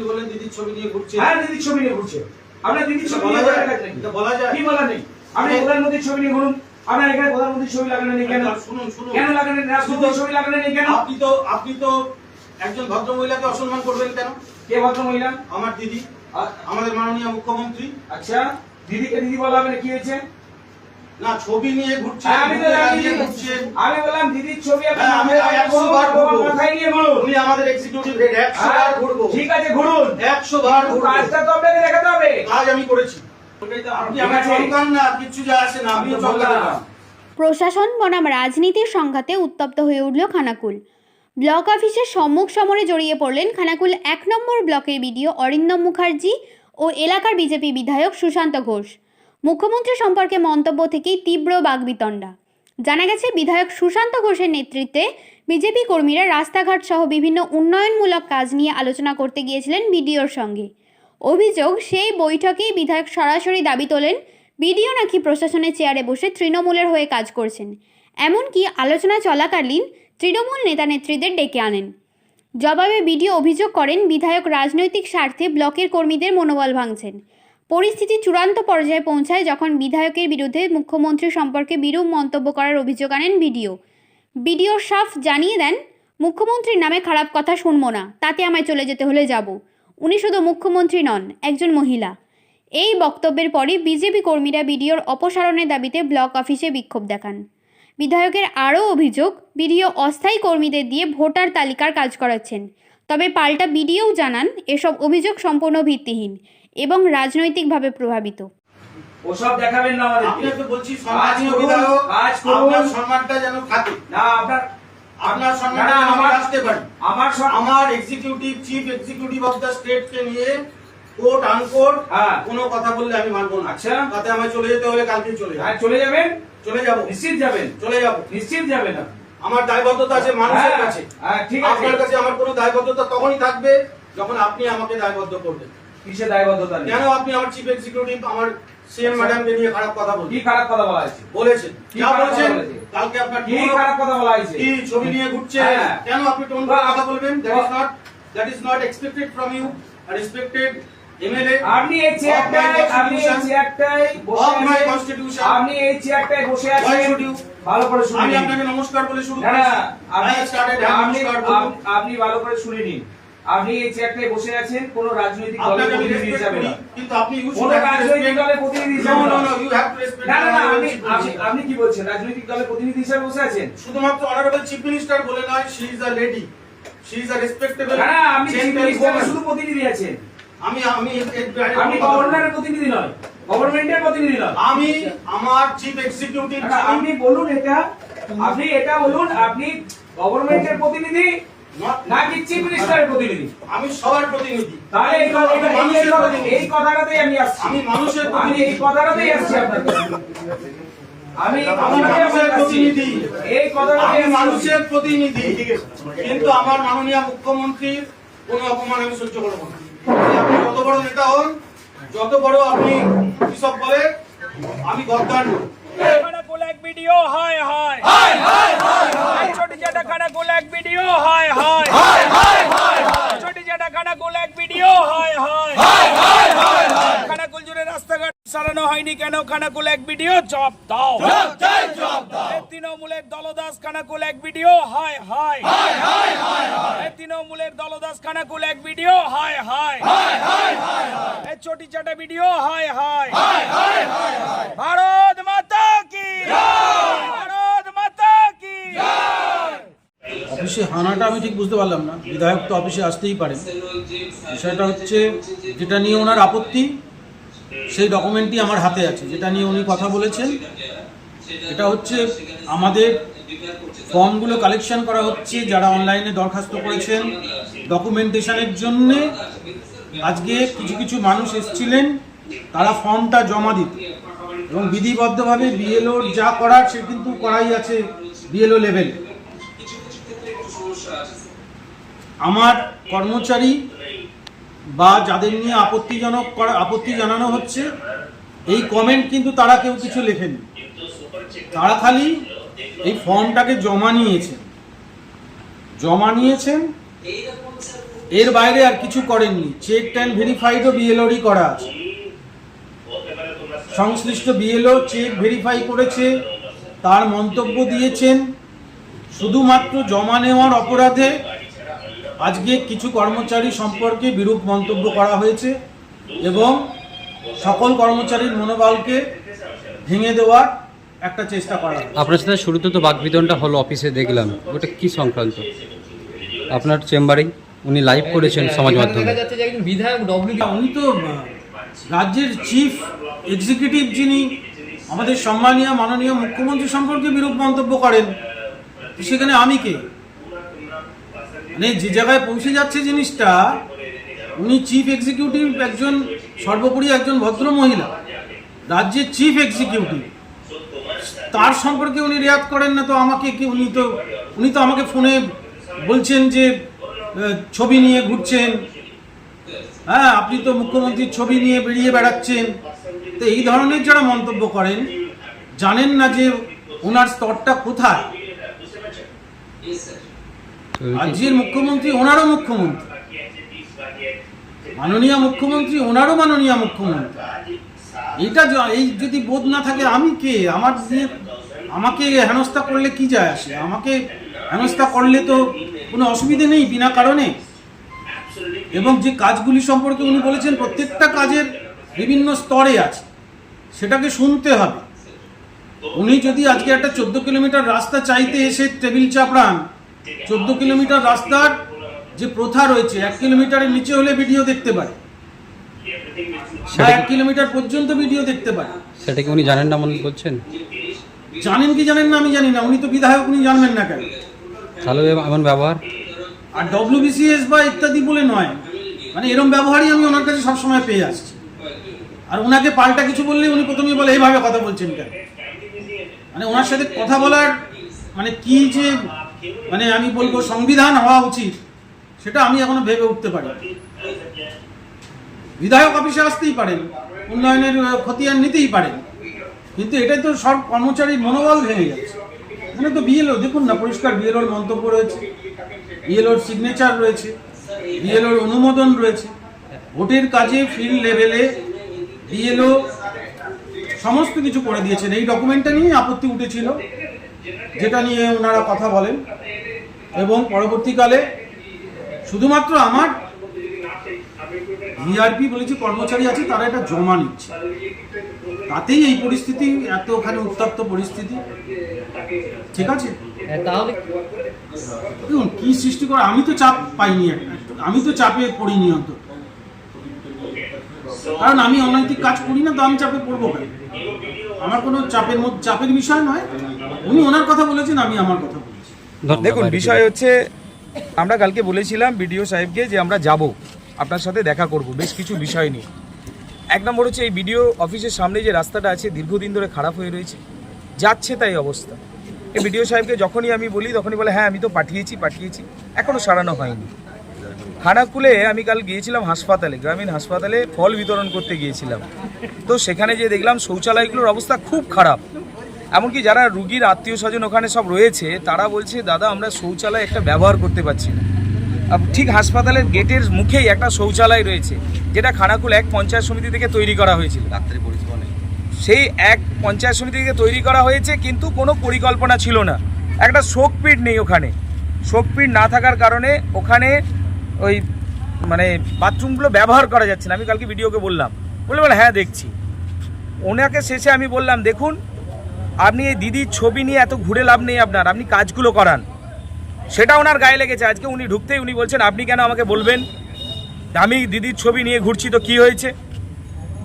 আপনি বলেন? দিদির ছবি নিয়ে ঘুরছে। হ্যাঁ দিদির ছবি নিয়ে ঘুরছে। আপনার দিদির ছবি বলা যায়? এটা বলা যায়? কি বলা নেই? আপনি প্রধানমন্ত্রীর ছবি নিয়ে ঘুরুন। আপনার এখানে প্রধানমন্ত্রীর ছবি লাগানো নেই কেন? শুনুন শুনুন। কেন লাগানো নেই? রাষ্ট্রপতির ছবি লাগানো নেই কেন? আপনি তো আপনি তো একজন ভদ্র মহিলাকে অসম্মান করবেন কেন? কে ভদ্র মহিলা আমার দিদি। আমাদের মাননীয় মুখ্যমন্ত্রী। আচ্ছা দিদিকে দিদি বলা হবে কি হয়েছে? না ছবি নিয়ে ঘুরছে আমি তো মুখে ঘুরছে আমি বললাম দিদির ছবি আপনি হ্যাঁ, আমি একশো বার ঘুরবো। মাথায় নিয়ে ঘুরুন উনি আমাদের এক্সিকিউটিভ হেড একশো হ্যাঁ, বার ঘুরবো। ঠিক আছে ঘুরুন। একশো বার ঘুরবো। কাজটা তো আপনাকে দেখাতে হবে। কাজ আমি করেছি। আপনি আমার চমকান না কিচ্ছু যায় আসে না আপনিও চমকান না প্রশাসন বনাম রাজনীতির সংঘাতে উত্তপ্ত হয়ে উঠল খানাকুল। ব্লক অফিসের সম্মুখ সমরে জড়িয়ে পড়লেন খানাকুল এক নম্বর ব্লকের বিডিও অরিন্দম মুখার্জি ও এলাকার বিজেপি বিধায়ক সুশান্ত ঘোষ। মুখ্যমন্ত্রী সম্পর্কে মন্তব্য থেকেই তীব্র বাগবিতণ্ডা। জানা গেছে, বিধায়ক সুশান্ত ঘোষের নেতৃত্বে বিজেপি কর্মীরা রাস্তাঘাট সহ বিভিন্ন উন্নয়নমূলক কাজ নিয়ে আলোচনা করতে গিয়েছিলেন বিডিওর সঙ্গে। অভিযোগ, সেই বৈঠকেই বিধায়ক সরাসরি দাবি তোলেন, বিডিও নাকি প্রশাসনের চেয়ারে বসে তৃণমূলের হয়ে কাজ করছেন। এমনকি আলোচনা চলাকালীন তৃণমূল নেতানেত্রীদের ডেকে আনেন। জবাবে বিডিও অভিযোগ করেন, বিধায়ক রাজনৈতিক স্বার্থে ব্লকের কর্মীদের মনোবল ভাঙছেন। পরিস্থিতি চূড়ান্ত পর্যায়ে পৌঁছায় যখন বিধায়কের বিরুদ্ধে মুখ্যমন্ত্রী সম্পর্কে বিরূপ মন্তব্য করার অভিযোগ আনেন বিডিও। বিডিও সাফ জানিয়ে দেন, মুখ্যমন্ত্রীর নামে খারাপ কথা শুনব না, তাতে আমায় চলে যেতে হলে যাব। উনি শুধু মুখ্যমন্ত্রী নন, একজন মহিলা। এই বক্তব্যের পরই বিজেপি কর্মীরা বিডিওর অপসারণের দাবিতে ব্লক অফিসে বিক্ষোভ দেখান। বিধায়কের আরও অভিযোগ, বিডিও অস্থায়ী কর্মীদের দিয়ে ভোটার তালিকার কাজ করাচ্ছেন। তবে পাল্টা বিডিও জানান এসব অভিযোগ সম্পূর্ণ ভিত্তিহীন এবং রাজনৈতিকভাবে প্রভাবিত। ওসব দেখাবেন না আমাদেরকে আপনাকে বলছি কাজ সম্মানীয় করুন, বিধায়ক কাজ করুন। সম্মানটা যেন থাকে না আপনার আপনার সম্মানটা না, যেন আমি আমার- আসতে পারি। আমার আমার executive chief executive of the state কে নিয়ে হ্যাঁ। কোনো কথা বললে আমি মানবো না। আচ্ছা। তাতে আমায় চলে যেতে হলে কালকে চলে হ্যাঁ চলে যাবেন? চলে যাব। নিশ্চিত যাবেন? চলে যাব। নিশ্চিত যাবেন আপনি। আমার দায়বদ্ধতা আছে মানুষের হ্যাঁ, কাছে। হ্যাঁ, আপনার কাছে আমার কোনো দায়বদ্ধতা তখনই থাকবে যখন আপনি আমাকে দায়বদ্ধ করবেন। কিসে দায়বদ্ধতা কেন আপনি আমার চিফ এক্সিকিউটিভ আমার সিএম ম্যাডামকে নিয়ে খারাপ কথা কি খারাপ কথা বলা হয়েছে? বলেছেন। যা বলেছেন কালকে আপনার কি খারাপ কথা বলা হয়েছে? কি ছবি নিয়ে ঘুরছে? হ্যাঁ। কেন আপনি টোন করে কথা বলবেন? That is not that is not expected from you respected MLA আপনি এই চেয়ারটায় আপনি এই চেয়ারটায় বসে আছেন। আপনি এই চেয়ারটায় বসে আছেন। ভালো করে শুনে আমি নিন। আপনাকে নমস্কার বলে শুরু না না আপনি I আপনি নমস্কার বলব। আপ- আপনি ভালো করে শুনে নিন। আপনি এই চেয়ারটায় বসে আছেন কোন রাজনৈতিক দলের প্রতিনিধি হিসাবে না। কিন্তু আপনি কোন রাজনৈতিক দলের প্রতিনিধি হিসাবে না। ইউ হ্যাভ টু রেসপেক্ট না না না আপনি আপনি- আপনি কি বলছেন? রাজনৈতিক দলের প্রতিনিধি হিসাবে বসে আছেন? শুধুমাত্র অনারেবল চিফ মিনিস্টার বলে নয় she is a lady she is a respectable না আপনি minister এর শুধু প্রতিনিধি আছেন। আমি আমি এর- গভর্নরের প্রতিনিধি নয়। গভর্নমেন্টের প্রতিনিধি নয়। আমি আমার চিফ এক্সিকিউটিভ না, না, আপনি বলুন এটা আপনি এটা বলুন আপনি গভর্নমেন্টের প্রতিনিধি নাকি চিফ মিনিস্টারের প্রতিনিধি? আমি সবার প্রতিনিধি। তাহলে এই কথাটাতেই আমি আসছি। আমি মানুষের আমি এই কথাটাতেই আসছি আপনার আমি এই আমি মানুষের। প্রতিনিধি। এই আমি আমি মানুষের প্রতিনিধি। কিন্তু আমার মাননীয় মুখ্যমন্ত্রীর কোনো অপমান আমি সহ্য করব না। আপনি যত বড় নেতা হন যত বড় আপনি কৃষক বলে আমি গদ্দার নই। ভিডিও হায় হায় হায় হায় হায় ছোটি ভিডিও হায় হায় হায় হায় হায় ছোটি ভিডিও হায় হায় হায় হায় হায় খানাকুল জুড়ে রাস্তাঘাট সারানো হয়নি কেন খানাকুল এক ভিডিও জব দাও তৃণমূলের দলদাস খানাকুল এক ভিডিও হায় হায় তৃণমূলের দলদাস খানাকুল এক ভিডিও হায় হায় এই ছোটি চাটা ভিডিও হায় হায় ভারত কি? ভারত মাতা কি? অফিসে হানাটা আমি ঠিক বুঝতে পারলাম না। বিধায়ক তো অফিসে আসতেই পারেন বিষয়টা হচ্ছে যেটা নিয়ে ওনার আপত্তি সেই ডকুমেন্টটি আমার হাতে আছে। যেটা নিয়ে উনি কথা বলেছেন এটা হচ্ছে আমাদের ফর্মগুলো কালেকশন করা হচ্ছে যারা অনলাইনে দরখাস্ত করেছেন ডকুমেন্টেশনের জন্যে। আজকে কিছু কিছু মানুষ এসেছিলেন তারা ফর্মটা জমা দিত। এবং বিধিবদ্ধভাবে বিএলওর যা করার সে কিন্তু করাই আছে বিএলও লেভেলে আমার কর্মচারী বা যাদের নিয়ে আপত্তিজনক করা আপত্তি জানানো হচ্ছে, এই কমেন্ট কিন্তু তারা কেউ কিছু লেখেনি। তারা খালি এই ফর্মটাকে জমা নিয়েছেন জমা নিয়েছেন, এর বাইরে আর কিছু করেননি। চেক ট্যান ভেরিফাইডও বিএলওরই করা আছে। সংশ্লিষ্ট বিএলও চেক ভেরিফাই করেছে তার মন্তব্য দিয়েছেন। শুধুমাত্র জমা নেওয়ার অপরাধে আজকে কিছু কর্মচারী সম্পর্কে বিরূপ মন্তব্য করা হয়েছে এবং সকল কর্মচারীর মনোবলকে ভেঙে দেওয়ার একটা চেষ্টা করা হয়েছে। আপনার সাথে শুরুতে তো বাকবিতনটা হলো অফিসে দেখলাম। ওটা কি সংক্রান্ত? আপনার চেম্বারেই উনি লাইভ করেছেন সমাজ মাধ্যমে। দেখা যাচ্ছে যে একজন বিধায়ক ডব্লিউ উনি তো রাজ্যের চিফ এক্সিকিউটিভ যিনি, আমাদের সম্মানীয়, মাননীয় মুখ্যমন্ত্রী সম্পর্কে বিরূপ মন্তব্য করেন। সেখানে আমি কে? মানে যে জায়গায় পৌঁছে যাচ্ছে জিনিসটা, উনি চিফ এক্সিকিউটিভ একজন, সর্বোপরি একজন ভদ্র মহিলা। রাজ্যের চিফ এক্সিকিউটিভ তার সম্পর্কে উনি রেয়াত করেন না, তো আমাকে কি উনি তো উনি তো আমাকে ফোনে বলছেন যে ছবি নিয়ে ঘুরছেন হ্যাঁ আপনি তো মুখ্যমন্ত্রীর ছবি নিয়ে বেরিয়ে বেড়াচ্ছেন। তো এই ধরনের যারা মন্তব্য করেন, জানেন না যে ওনার স্তরটা কোথায়? রাজ্যের মুখ্যমন্ত্রী ওনারও মুখ্যমন্ত্রী। মাননীয় মুখ্যমন্ত্রী ওনারও মাননীয় মুখ্যমন্ত্রী। এটা এই যদি বোধ না থাকে, আমি কে? আমার যে আমাকে হেনস্থা করলে কি যায় আসে? আমাকে হেনস্থা করলে তো কোনো অসুবিধে নেই, বিনা কারণে। এবং যে কাজগুলি সম্পর্কে উনি বলেছেন প্রত্যেকটা কাজের বিভিন্ন স্তরে আছে। সেটাকে শুনতে হবে। উনি যদি আজকে একটা চোদ্দ কিলোমিটার রাস্তা চাইতে এসে টেবিল চাপড়ান চোদ্দ কিলোমিটার রাস্তার যে প্রথা রয়েছে এক কিলোমিটারের নিচে হলে ভিডিও দেখতে পায় বা এক কিলোমিটার পর্যন্ত ভিডিও দেখতে পায় সেটা কি উনি জানেন না মনে করছেন? জানেন কি জানেন না আমি জানি না উনি তো বিধায়ক উনি জানবেন না কেন? তাহলে এমন ব্যবহার? আর ডব্লিউবিসিএস বা ইত্যাদি বলে নয়। মানে এরম ব্যবহারই আমি ওনার কাছে সবসময় পেয়ে আসছি। আর ওনাকে পাল্টা কিছু বললে উনি প্রথমেই বলে, এইভাবে কথা বলছেন কেন? মানে ওনার সাথে কথা বলার মানে কি যে মানে আমি বলব সংবিধান হওয়া উচিত, সেটা আমি এখনও ভেবে উঠতে পারি বিধায়ক অফিসে আসতেই পারেন, উন্নয়নের খতিয়ান নিতেই পারেন। কিন্তু এটাই তো সব কর্মচারীর মনোবল ভেঙে যাচ্ছে এখানে তো বিএলও দেখুন না, পরিষ্কার বিএলওর মন্তব্য রয়েছে বিএলওর সিগনেচার রয়েছে বিএলওর অনুমোদন রয়েছে, ভোটের কাজে ফিল্ড লেভেলে বিএলও সমস্ত কিছু করে দিয়েছেন। এই ডকুমেন্টটা নিয়ে আপত্তি উঠেছিল, যেটা নিয়ে ওনারা কথা বলেন। এবং পরবর্তীকালে শুধুমাত্র আমার ভিআরপি বলেছে কর্মচারী আছে তারা এটা জমা নিচ্ছে। তাতেই এই পরিস্থিতি এত ওখানে উত্তপ্ত পরিস্থিতি। ঠিক আছে? তাহলে দেখুন কি সৃষ্টি করে আমি তো চাপ পাইনি আমি তো চাপে পড়িনি অন্তত। কারণ আমি অনৈতিক কাজ করি না তো আমি চাপে পড়ব কেন? আমার কোনো চাপের মধ্যে চাপের বিষয় নয়। উনি ওনার কথা বলেছেন আমি আমার কথা বলেছি। দেখুন বিষয় হচ্ছে আমরা কালকে বলেছিলাম বিডিও সাহেবকে যে আমরা যাব। আপনার সাথে দেখা করব, বেশ কিছু বিষয় নিয়ে। এক নম্বর হচ্ছে এই বিডিও অফিসের সামনে যে রাস্তাটা আছে, দীর্ঘদিন ধরে খারাপ হয়ে রয়েছে। যাচ্ছে তাই অবস্থা। এই বিডিও সাহেবকে যখনই আমি বলি, তখনই বলে হ্যাঁ আমি তো পাঠিয়েছি পাঠিয়েছি। এখনও সারানো হয়নি। খানাকুলে আমি কাল গিয়েছিলাম হাসপাতালে, গ্রামীণ হাসপাতালে ফল বিতরণ করতে গিয়েছিলাম। তো সেখানে যে দেখলাম শৌচালয়গুলোর অবস্থা খুব খারাপ। এমনকি যারা রুগীর আত্মীয় স্বজন ওখানে সব রয়েছে, তারা বলছে, দাদা, আমরা শৌচালয় একটা ব্যবহার করতে পারছি না। ঠিক হাসপাতালের গেটের মুখেই একটা শৌচালয় রয়েছে যেটা খানাকুল এক পঞ্চায়েত সমিতি থেকে তৈরি করা হয়েছিল। সেই এক পঞ্চায়েত সমিতি থেকে তৈরি করা হয়েছে কিন্তু কোনো পরিকল্পনা ছিল না। একটা শোকপীঠ নেই ওখানে। শোকপীঠ না থাকার কারণে ওখানে ওই মানে বাথরুমগুলো ব্যবহার করা যাচ্ছে না। আমি কালকে ভিডিওকে বললাম। বলে বলে হ্যাঁ দেখছি। ওনাকে শেষে আমি বললাম দেখুন আপনি এই দিদির ছবি নিয়ে এত ঘুরে লাভ নেই আপনার। আপনি কাজগুলো করান। সেটা ওনার গায়ে লেগেছে। আজকে উনি ঢুকতেই উনি বলছেন, আপনি কেন আমাকে বলবেন? আমি দিদির ছবি নিয়ে ঘুরছি তো কি হয়েছে?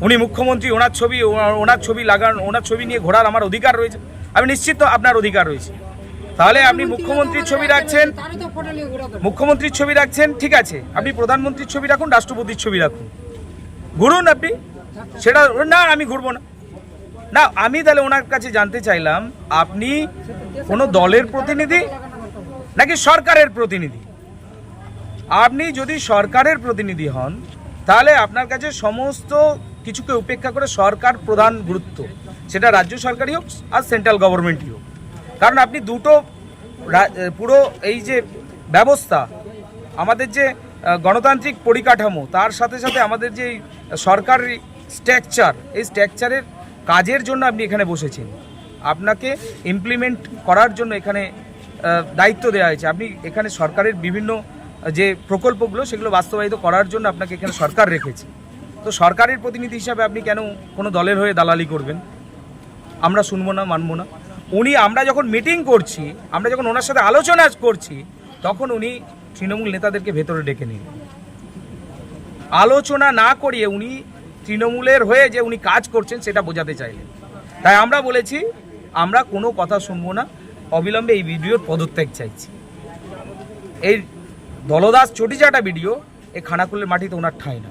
উনি মুখ্যমন্ত্রী, ওনার ছবি, ওনার- ছবি লাগান, ওনার ছবি নিয়ে ঘোরার আমার অধিকার রয়েছে। আমি নিশ্চিত আপনার অধিকার রয়েছে। তাহলে আপনি মুখ্যমন্ত্রীর ছবি রাখছেন। মুখ্যমন্ত্রীর ছবি রাখছেন, ঠিক আছে। আপনি প্রধানমন্ত্রীর ছবি রাখুন, রাষ্ট্রপতির ছবি রাখুন। ঘুরুন আপনি। সেটা, না, আমি ঘুরবো না। না, আমি তাহলে ওনার কাছে জানতে চাইলাম, আপনি কোনো দলের প্রতিনিধি? নাকি সরকারের প্রতিনিধি? আপনি যদি সরকারের প্রতিনিধি হন, তাহলে আপনার কাছে সমস্ত কিছুকে উপেক্ষা করে সরকার প্রধান গুরুত্ব, সেটা রাজ্য সরকারই হোক আর সেন্ট্রাল গভর্নমেন্টই হোক। কারণ আপনি দুটো পুরো এই যে ব্যবস্থা, আমাদের যে গণতান্ত্রিক পরিকাঠামো, তার সাথে সাথে আমাদের যে সরকারি স্ট্রাকচার, এই স্ট্রাকচারের কাজের জন্য আপনি এখানে বসেছেন। আপনাকে ইমপ্লিমেন্ট করার জন্য এখানে দায়িত্ব দেওয়া হয়েছে। আপনি এখানে সরকারের বিভিন্ন যে প্রকল্পগুলো, সেগুলো বাস্তবায়িত করার জন্য আপনাকে এখানে সরকার রেখেছে। তো সরকারের প্রতিনিধি হিসাবে আপনি কেন কোনো দলের হয়ে দালালি করবেন? আমরা শুনব না, মানবো না। উনি, আমরা যখন মিটিং করছি, আমরা যখন ওনার সাথে আলোচনা করছি, তখন উনি তৃণমূল নেতাদেরকে ভেতরে ডেকে নিন আলোচনা না করিয়ে উনি তৃণমূলের হয়ে যে উনি কাজ করছেন, সেটা বোঝাতে চাইলেন। তাই আমরা বলেছি, আমরা কোনো কথা শুনব না। অবিলম্বে এই ভিডিওর পদত্যাগ চাইছি। এই দলদাস চটিচাটা ভিডিও এই খানাকুলের মাটিতে ওনার ঠাঁই না।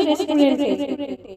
রেস্টুরেন্টে